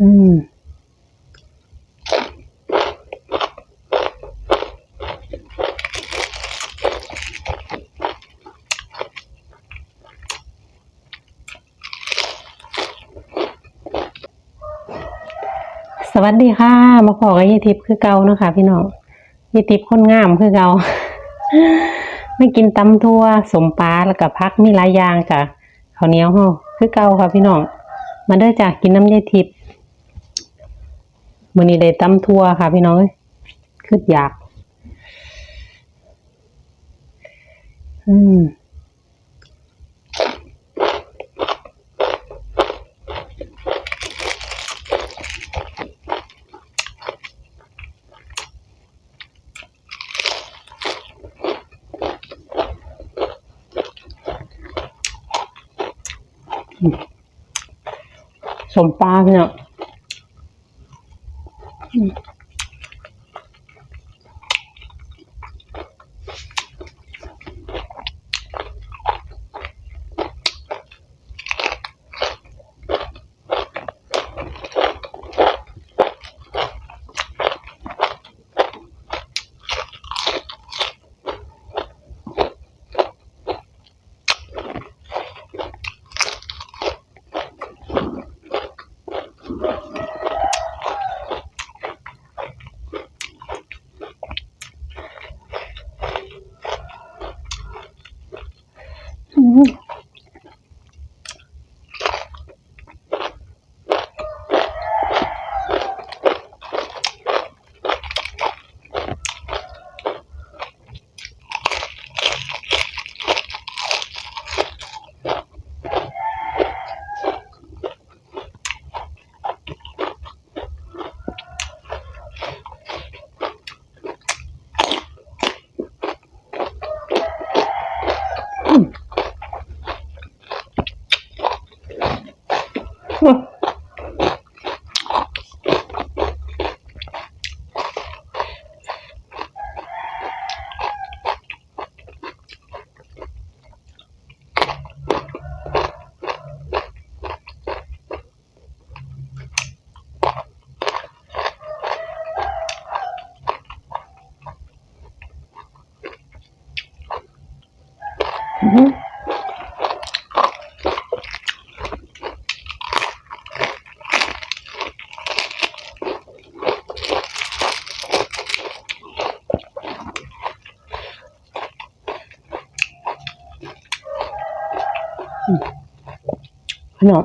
อืมสวัสดีค่ะ มาขอกับยายทิพย์คือเก่าเนาะคะ พี่น้องยายทิพย์คนงามคือเก่าไม่กินตำทั่วสมปลาแล้วก็พักมีหลายอย่างจ้ะข้าวเหนียวห่อคือเก่าค่ะพี่น้องมาเด้อจ้ะกินน้ำยายทิพย์ มื้อนี้ได้ตำทั่วค่ะพี่น้องคืออยาก อืมสมปลาพี่น้อ ง Mm-hmm. อื มพี่น้อง